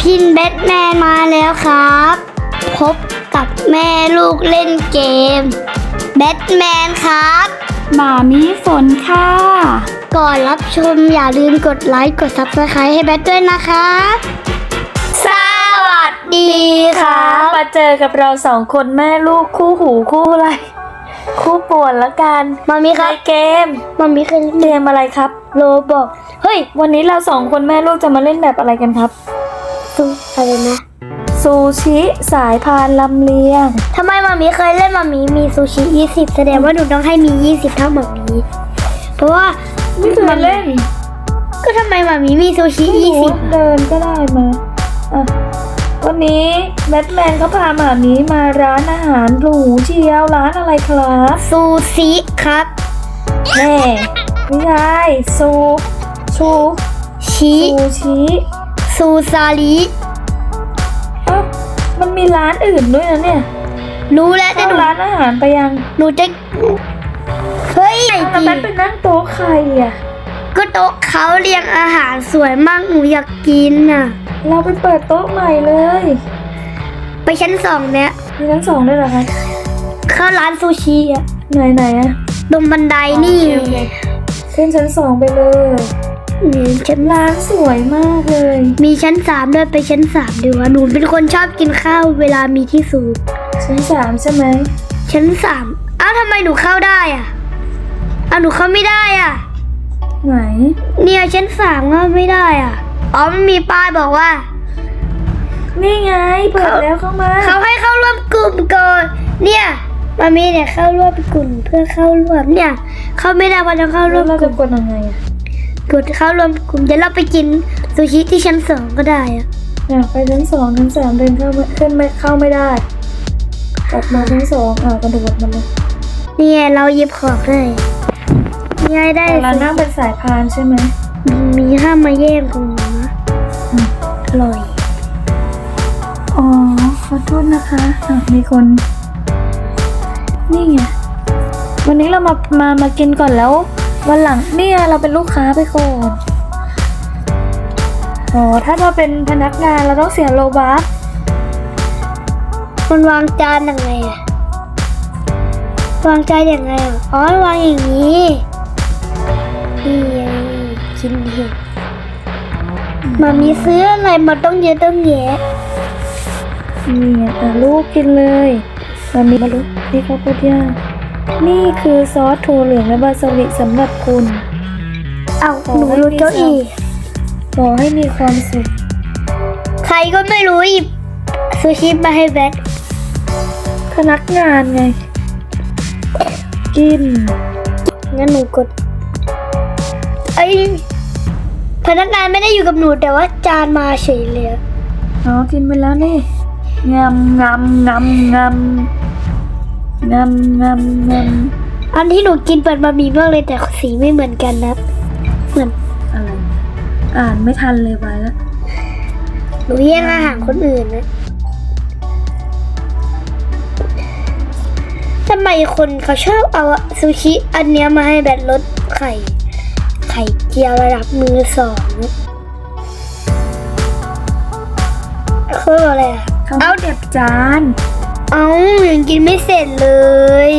พินแบทแมนมาแล้วครับ พบกับแม่ลูกเล่นเกม แบทแมนครับหมามีฝนค่ะ ก่อนรับชมอย่าลืมกดไลค์ กด Subscribe ให้แบทด้วยนะคะ สวัสดีครับมาเจอกับเราสองคนแม่ลูกคู่หูคู่อะไร คู่ป่วนละกันมามีคในรับเกมมามีเคยเกมอะไรครับ โลบอกเฮ้ย วันนี้เราสองคนแม่ลูกจะมาเล่นแบบอะไรกันครับ ซูอะไรนะซูชิสายพานลำเลียงทำไมมามีเคยเล่นมามีมีซูชิ 20 แสดงว่าหนูต้องให้มี 20 เท่ามามีเพราะว่าไม่เคยเล่น ก็ทำไมมามีมีซูชิไม่รู้20 เดินก็ได้มาอะวันนี้แบทแมนเขาพาหมามีมาร้านอาหารหรูเชียวร้านอะไรครับซูชิครับแม่ไม่ใช่ซูชูชิซูชิ ซูซาลิเอ้ามันมีร้านอื่นด้วยนะเนี่ยรู้แล้วแต่เข้าหนูร้านอาหารไปยังหนูจะเฮ้ยแล้วแบทไปนั่งโต๊ะใครอะ ก็โต๊ะเขาเรียงอาหารสวยมากหนูอยากกินน่ะ เราไปเปิดโต๊ะใหม่เลยไปชั้นสองเนี่ยมีทั้งสองด้วยเหรอคะเข้าร้านซูชิอะไหนไหนๆอะตรงบันไดนี่โอเคขึ้นชั้นสองไปเลย อืมชั้นร้านสวยมากเลย มีชั้นสามด้วยไปชั้นสามดีกว่าหนูเป็นคนชอบกินข้าวเวลามีที่สูงชั้นสามใช่ไหมชั้นสามอ้าวทำไมหนูเข้าได้อะอ้าวหนูเข้าไม่ได้อะ ไหน เนี่ยชั้นสามเข้าไม่ได้อะอ๋อมันมีป้ายบอกว่า นี่ไงเปิดแล้วเข้ามา เขาให้เข้าร่วมกลุ่มก่อนเนี่ยมามีเนี่ยเข้าร่วมกลุ่มเพื่อเข้าร่วมเนี่ย เข้าไม่ได้เพราะต้องเข้าร่แล้ววมเรากจะลุ่มกดยังไงอะ กดเข้าร่วมกลุ่มเดี๋ยวเราไปกินซูชิที่ชั้นสองก็ได้อะเนี่ยไปชั้นสองชั้นสามเดินเข้าไม่ขึ้นไม่เข้าไม่ได้กลับมาชั้นสองอะกระโดดมาเลยเนี่ยเราหยิบของได้เนี่ยได้แต่เรานั่งเป็นสายพานใช่ไหมมีห้ามมาแย่งของหนูนะอืมอร่อย อ๋อขอโทษนะคะอะมีคน นี่ไงวันนี้เรามามามากินก่อนแล้ว วันหลังเนี่ยเราเป็นลูกค้าไปก่อนอ๋อถ้าเราเป็นพนักงานเราต้องเสียโลบัสมันวางจานยังไงอะวางจานยังไงอะอ๋อวางอย่างนี้นี่ไงกินเห็ดมามีซื้ออะไรมาต้องเยอะต้องแยะนี่ไงอะลูกกินเลยวันนี้มาลูกนี่ข้าวโพดย่าง นี่คือซอสถั่วเหลืองและบาสลิกสำหรับคุณ เอ้าขอหนูให้รู้มีเก้าอี้ขอให้มีความสุข ใครก็ไม่รู้หยิบซูชิมาให้แบทพนักงานไง กิน งั้นหนูกดไอยพนักงานไม่ได้อยู่กับหนูแต่ว่าจานมาเฉยเลยอะอ๋อ กินไปแล้วนี่งำงำงำงำ งำงำงำอันที่หนูกินเปิดมามีมากเลยแต่สีไม่เหมือนกันนะเหมือนอะไรอ่านไม่ทันเลยไปแล้วหนูแย่งอาหารคนอื่นนะทำไมคนเขาชอบเอาซูชิอันเนี้ยมาให้แบทรสไข่ ไข่เจียวระดับมือสองนะเขาบอกอะไรอะเขาเอาเก็บจาน เอายังกินไม่เสร็จเลย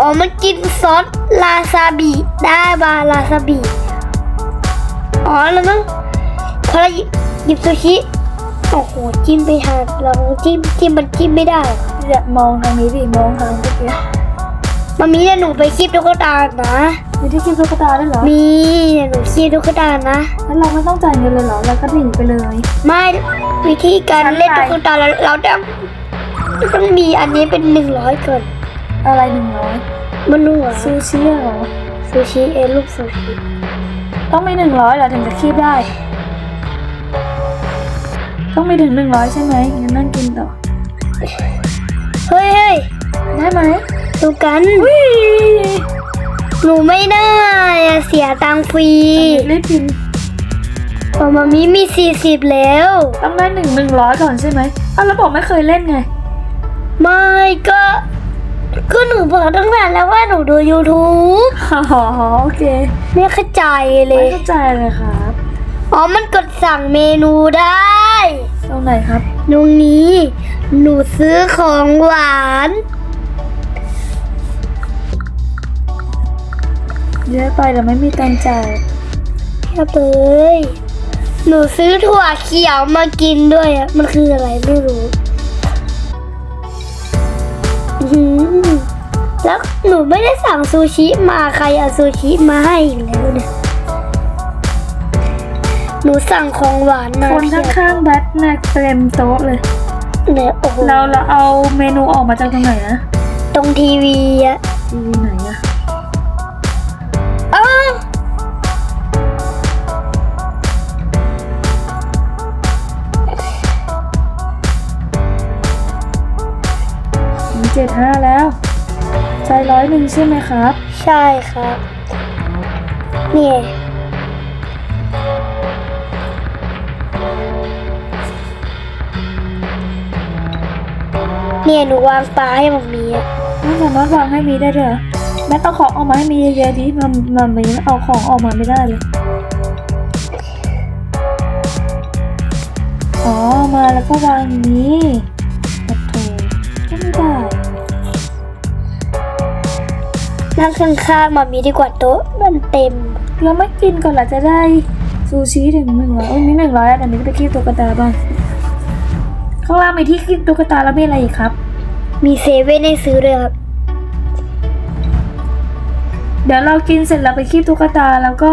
อ๋อมันกินซอสลาซาบิได้บาลาซาบิ อ๋อแล้วต้องพอเราหยิบหยิบซูชิ โอ้โหจิ้มไปทานเราจิ้มจิ้มมันจิ้มไม่ได้หรออย่ามองทางนี้ดิมองทางเมื่อกี้มามีเนี่ยหนูไปคีบตุ๊กตานะมีที่คิดตุ๊กตาด้วยเหรอ มีเนี่ยหนูคีบตุ๊กตานะแล้วเราไม่ต้องจ่ายเงินเลยเหรอเราก็หนีไปเลย ไม่วิธีการชั้นไหนเล่นตุ๊กตาเราเราต้อง ต้องมีอันนี้เป็นหนึ่งร้อยก่อนอะไรหนึ่งร้อยมันรู้เหรอซูชิเหรอซูชิเอรูปซูชิต้องมีหนึ่งร้อยเหรอถึงจะคีบได้ ต้องมีถึงหนึ่งร้อยใช่ไหมงั้นนั่งกินต่อ เฮ้ยเฮ้ยได้ไหมดูกัน หนูไม่ได้อะเสียตังค์ฟรีรีบกินพอมามีมีสี่สิบแล้ว ต้องได้หนึ่งหนึ่งร้อยก่อนใช่ไหมอ้าวแล้วบอกไม่เคยเล่นไง ไม่ก็ก็หนูบอกตั้งนานแล้วว่าหนูดู YouTube อ๋อโอเคไม่เข้าใจเลไม่ย เข้าใจเลยครับโอ๋อ มันกดสั่งเมนูได้ ตรงไหนครับ ตรงนี้ หนูซื้อของหวาน เยอะไปแต่ไม่มีตังค์จ่ายเทียบเลยหนูซื้อถั่วเขียวมากินด้วยอะมันคืออะไรไม่รู้ แล้วหนูไม่ได้สั่งซูชิมาใครเอาซูชิมาให้อีกแล้วเนี่ย หนูสั่งของหวานมาคนเพียบข้างๆแบทเนี่ยเต็มโต๊ะเลยเนี่ยโอ้โหเราเราเอาเมนูออกมาจากตรงไหนนะ ตรงทีวีอะทีวีไหนอะอ้าวมีเจ็ดห้าแล้วใจ ร้อยหนึ่งใช่ไหมครับ ใช่ครับเนี่ยเนี่ยหนูวางปลาให้มันมีอะไม่สามารถวางให้มีได้ด้วยเหรอแม่ต้องของออกมาให้มีเยอะๆดิมันมันมีเอาของออกมาไม่ได้เลย อ๋อ มาแล้วก็วางอย่างนี้ นั่งข้างๆมันมีดีกว่าโต๊ะมันเต็ม เราไม่กินก่อนละจะได้ซูชิถึงหนึ่งร้อยเอ้ยมีหนึ่งร้อยแต่มีไปคีบตุ๊กตาบ้างข้างล่างมีที่คีบตุ๊กตาแล้วมีอะไรอีกครับ มีเซเว่นให้ซื้อด้วยครับ เดี๋ยวเรากินเสร็จแล้วไปคีบตุ๊กตาแล้วก็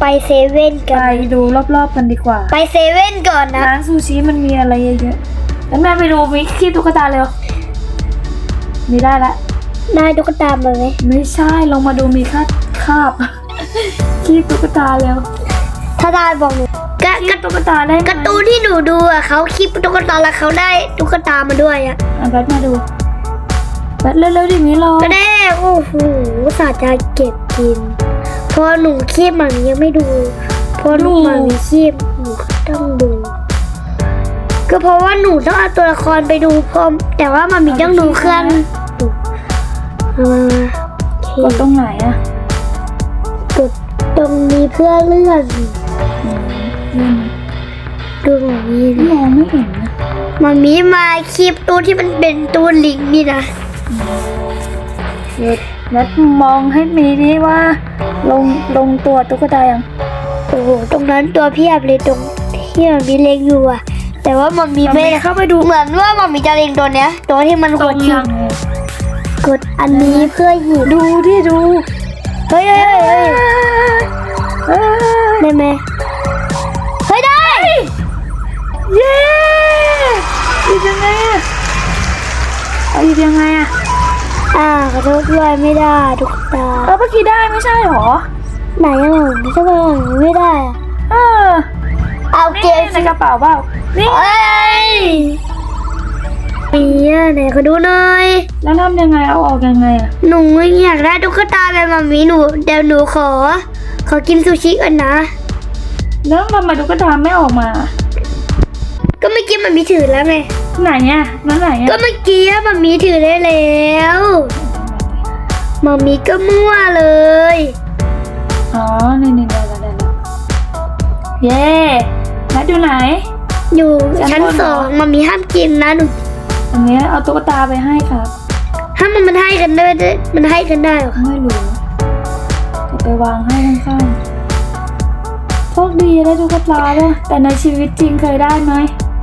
ไปเซเว่นไปกันดูรอบๆกันดีกว่า ไปเซเว่นก่อนนะร้านซูชิมันมีอะไรเยอะๆแล้วแม่ไปดูมิคีบตุ๊กตาเร็วมีได้ละ ได้ตุ๊กตามาไหมไม่ใช่ลงมาดูมีคาบคาบคีบตุ๊กตาเร็วถ้าได้บอกหนูกะคีกะบตุ๊กตาได้ไหมการ์ตูนที่หนูดูอะเขาคลิปตุ๊กตาแล้วเขาได้ตุ๊กตามาด้วยอะอะแบทมาดูแบทเร็วๆดิมีรอก็ได้โอ้โหสาจะเก็บกินเพอหนูคีบมันยังไม่ดูเพอหนูมันมีคีบหนูก็ต้องดูก็เพราะว่าหนูต้องเอาตัวละครไปดูพร้อมแต่ว่ามันมีต้องดูเครื่องดูเอา มากดตรงไหนอะกดตรงนี้เพื่อเลื่อนอืมดูของนี้มองไม่เห็นนะมันมีมาคลิปตัวที่มันเป็นตัวลิงนี่นะเดี๋ยวแบทมองให้มีดิว่า ลงลงตัวตุ๊กตายังโอ้โหตรงนั้นตัวเพียบเลยตรงที่มันมีเล็งอยู่อะแต่ว่ามันมีไม่เข้าไปดูเหมือนว่ามันมีจะเล็งตัวเนี้ย ตัวที่มันตกรดงทิ้ยังง กดอันนี้เพื่อหยิบดูที่ดู เฮ้ยเฮ้ยเฮ้ยเอ้ยได้ไหมเฮ้ยได้ เย้หยิบยังไงอะเอาหยิบยังไงอะอ่าขอโทษด้วยไม่ได้ทุกตาเออเมื่อกี้ได้ไม่ใช่หรอ ไหนอะผมไม่ใช่ว่าผมไม่ได้อะเออเอาเกนี่มในกระเป๋าเปล่านี่ เอ้ยนี่อะไหนขอดูหน่อย แล้วทำยังไงเอาออกยังไงอะหนูอยากได้ตุ๊กตาแบบมามีหนูเดี๋ยวหนูขอ ขอกินซูชิก่อนนะ แล้วทำไมตุ๊กตาไม่ออกมา ก็เมื่อกี้มันมีถือแล้วไงไหนอะนั่นไหนก็อะเมื่อกี้มันมีถือได้แล้วมามีก็มั่วเลย อ๋อนี่นี่ได้แล้วได้แล้วเย้แล้วดูไหน อยู่ชั้ชั้นนบนเหรอสองมามีห้ามกินนะหนู อันนี้เอาตุ๊กตาไปให้ครับ ถ้ามันมันให้กันได้ มันให้กันได้เหรอคะไม่รู้จะไปวางให้ข้างๆโชคดีได้ตุ๊กตาด้วยแต่ในชีวิตจริงเคยได้ไหม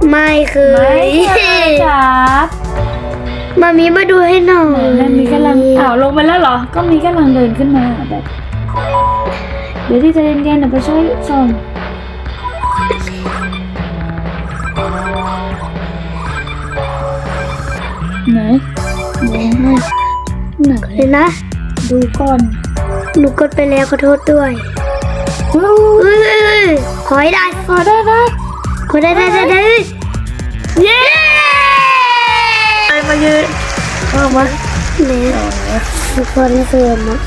ไม่เคไม่ยเคยครับมามีมาดูให้หน่อยนั่นมีกำลังอ้าวลงไปแล้วเหรอ ก็มีกำลังเดินขึ้นมาแบบ เดี๋ยวที่จะเย็นๆเดี๋ยวไปช่วยส่ง ห้ไหนเลยนะ ดูก่อน หนูกดไปแล้วขอโทษด้วยอู้เอ้ยเอ้ยเอ้ยขอให้ได้ ขอได้ไหมขอได้ได้ได้ได้เย้ไปมายืนออกมาเนี่ยทุกคนเสื่อมอะ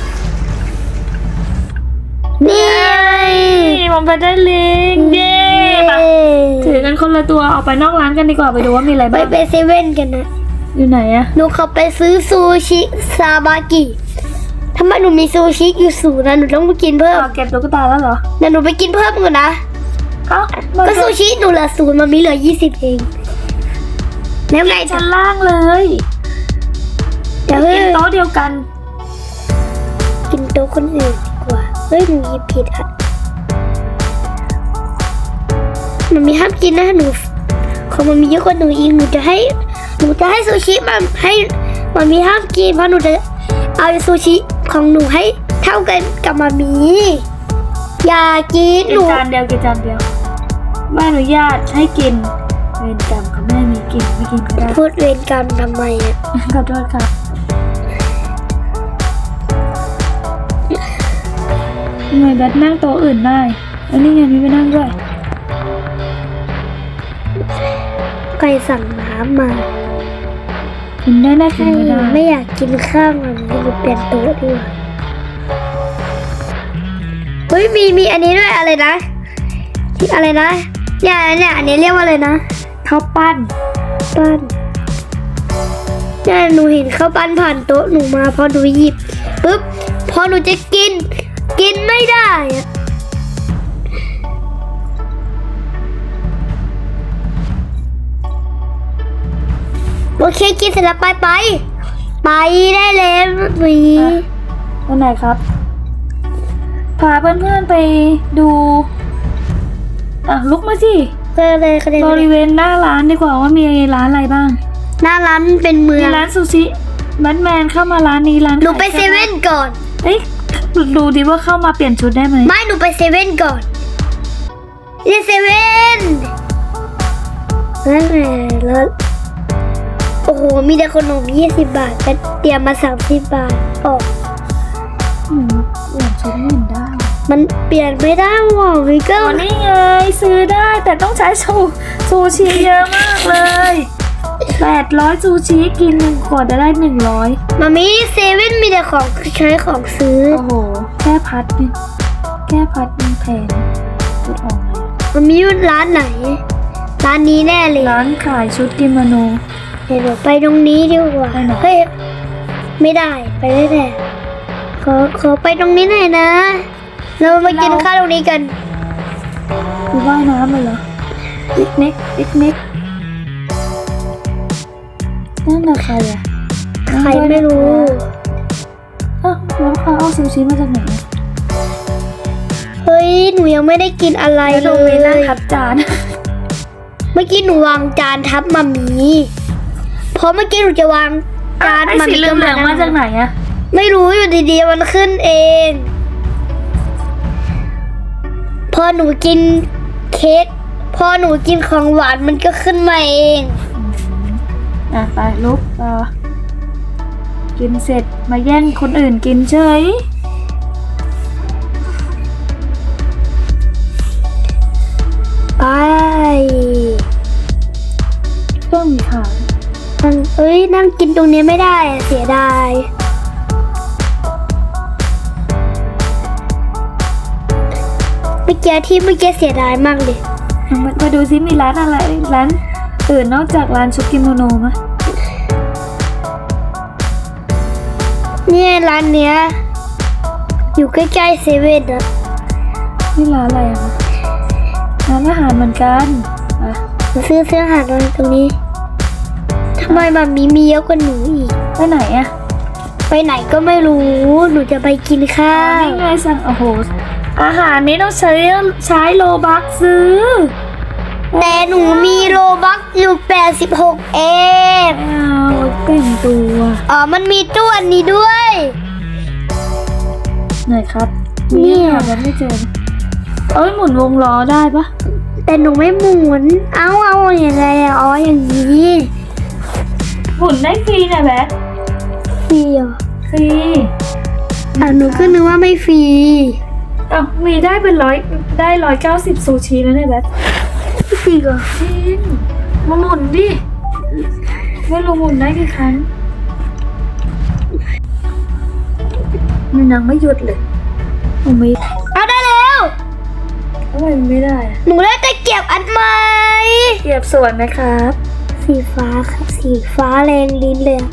นี่ไงนี่มันไปได้ลิงเย้มาถือกันคนละตัวออกไปนอกร้านกันดีกว่าไปดูว่ามีอะไรไปบ้างไปเซเว่นกันนะ อยู่ไหนอะหนูเขาไปซื้อซูชิซาบากิทำไมหนูมีซูชิอยู่สูงนะหนูต้องไปกินเพิ่มเอาเก็บตุ๊กตาแล้วเหรอเดี๋ยวหนูไปกินเพิ่มก่อนนะเอ้ามันก็ซูชิหนูเหลือศูนย์มันมีเหลือยี่สิบเองแล้วไงชั้นล่างเลยเดี๋ยวกินโต๊ะเดียวกัน กินโต๊ะคนอื่นดีกว่าเฮ้ยหนูหยิบผิดอะมันมีห้ามกินนะหนูของมันมีเยอะกว่าหนูอีกหนูจะให้ หนูจะให้ซูชิมันให้มันมีห้ามกินเพราะหนูจะเอาซูชิของหนูให้เท่ากันกับมามีอย่ากินกิหนนูจานเดียวกินจานเดียวไม่อนุญาตให้กินเวรกรรมค่ะแม่มีกินไม่กินก็ได้ พูดเวรกรรมทำไมอะขอโทษค่ะทำไมแบทนั่งโต๊ะอื่นได้แล้วนี่ไงมีไปนั่งด้วย ใครสั่งน้ำมา กินได้นะกินให้ไม่ได้ ไม่อยากกินข้าวมันหนูเปลี่ยนโต๊ะดีกว่าเฮ้ยมีมีอันนี้ด้วยอะไรนะอะไรนะเนี่ยเนี่ยอันนี้เรียกว่าอะไรนะข้าวปั้นปั้นเนี่ยหนูเห็นข้าวปั้นผ่านโต๊ะหนูมาพอหนูหยิบปุ๊บพอหนูจะกิน กินไม่ได้อะ โอเคกินเสร็จแล้วไปไป ไปได้แล้วหวีไปไหนครับ พาเพื่อนๆไปดู อะลุกมาสิก็เลยก็เลยบริเวณหน้าร้านดีกว่าว่ามีร้านอะไรบ้าง หน้าร้านเป็นเมืมีองร้านซูชิแบทแมนเข้ามาร้านนี้ร้านหนูไปขายเซสื้อผ้าเว่นก่อนเอ้ยดูดิว่าเข้ามาเปลี่ยนชุดได้ไหมไม่หนูไปเซเว่นก่อนเรียนเซเว่นแล้วไงแล้ว โอ้โห มีแต่ขนมยี่สิบบาทแต่เตรียมมาสามสิบบาท ออก อืมเปลี่ยนชุดไม่เห็นได้ มันเปลี่ยนไม่ได้หรอกวิกเกอ๋ออร์นี่ไงซื้อได้แต่ต้องใช้ซูซูชิเยอะมากเลยแปดร้อยซูชิกินหนึ่งขวดจะได้หนึ่งร้อยมามีเซเว่นมีแต่ของใช้ของซื้อ โอ้โห แค่พัดนี่แค่พัดมันแพงชุดออกเลยมันมีอยู่ร้านไหน ร้านนี้แน่เลย ร้านขายชุดกิโมโน เดี๋ยวหนูไปตรงนี้ดีกว่าไปไหนเฮ้ยไม่ได้ไปได้แต่ขอขอไปตรงนี้หน่อยนะ เรามากินข้าวตรงนี้กันคือว่ายน้ำเลยเหรอปิกนิกปิกนิกนั่นน่ะใครอะใครไม่รู้เอ้าแล้วเขาเอาซูชิมาจากไหนอะเฮ้ยหนูยังไม่ได้กินอะไรแล้วเลดูมีนั่งยทับจาน เมื่อกี้หนูวางจานทับมามี เพราะเมื่อกี้หนูจะวางจานไอ้มาสีมีเหลืองๆมาจากไหนอะไม่รู้อยู่ดีๆมันขึ้นเอง พอหนูกินเค้กพอหนูกินของหวานมันก็ขึ้นมาเองอะไปลุกต่อกินเสร็จมาแย่งคนอื่นกินเฉยไปเครื่องมีขายนั่งเอ้ยนั่งกินตรงนี้ไม่ได้อะเสียดาย เมื่อกี้ที่เมื่อกี้เสียดายมากเลยเอามามาดูซิมีร้านอะไรร้านอื่นนอกจากร้านชุดกิโมโนไหมเนี่ยร้านเนี้ยอยู่ใกล้ๆเซเว่นอะนี่ร้านอะไรอะคะร้านอาหารเหมือนกันอะหนูซื้อเสื้ออาหารมาตรงนี้ทำ ไมแบบมีมีเยอะกว่าหนูอีก ไปไหนอะไปไหนก็ไม่รู้ หนูจะไปกินข้าอ๋อว นี่ไงสั่งโอ้โห อาหารนี้ต้องใช้ใช้โลบักซื้อแต่หนูมีโลบักอยู่ 86 เองอ้าวแต่งตัวอ๋อ มันมีตู้อันนี้ด้วยไหนครับเนี่ย หาแบบไม่เจอ เอ้ยหมุนวงล้อได้ปะแต่หนูไม่หมุน เอาเอาอย่างไรอะอ๋ออย่างนี้ หมุนได้ฟรีนะแบทฟรีเหรอฟรีอะหนูก็นึกว่าไม่ฟรีอ้าวมีได้เป็นร้อยได้ร้อยเก้าสิบซูชิแล้วเนี่ยแบทฟรีเหรอจริงมาหมุนดิไม่รู้หมุนได้กี่ครั้งมันยังไม่หยุดเลยมันไม่เอาได้แล้วทำไมมันไม่ได้อะหนูได้ตะเกียบอันใหม่เกียบสวนไหมครับ สีฟ้าครับสีฟ้าแรงลิ้นเลยอะ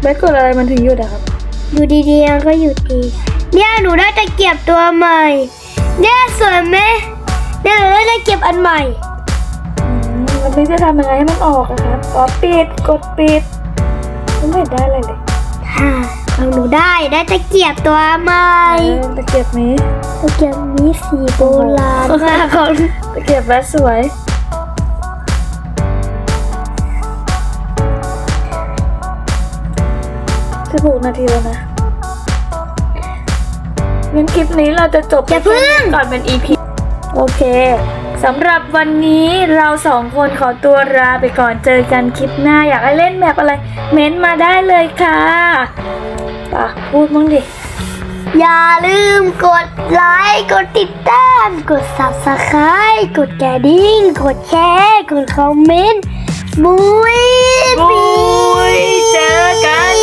แบทกดอะไรมันถึงหยุดอะครับ อยู่ดีๆมันก็หยุดเองเนี่ยหนูได้ตะเกียบตัวใหม่เนี่ยสวยไหมเดี๋ยวเราจะเก็บอันใหม่อืมวันนี้จะทำยังไงให้มันออกอะครับอ๋อปิดกดปิดไม่เห็นได้อะไรเลยค่ะของหนูได้ได้ตะเกียบตัวใหม่เออตะเกียบนี้ตะเกียบนี้สีโบราณมากของตะเกียบแล้วสวย สิบหกนาทีแล้วนะงั้นคลิปนี้เราจะจบอย่าเพึ่ง ก่อนเป็น EP โอเคสำหรับวันนี้เราสองคนขอตัวลาไปก่อนเจอกันคลิปหน้าอยากให้เล่นแบบอะไร เม้นต์มาได้เลยค่ะปะพูดมั้งดิ อย่าลืมกดไลค์กดติดตาม กด subscribe กดกระดิ่ง กดแชร์กดคอมเมนต์บุย บุปี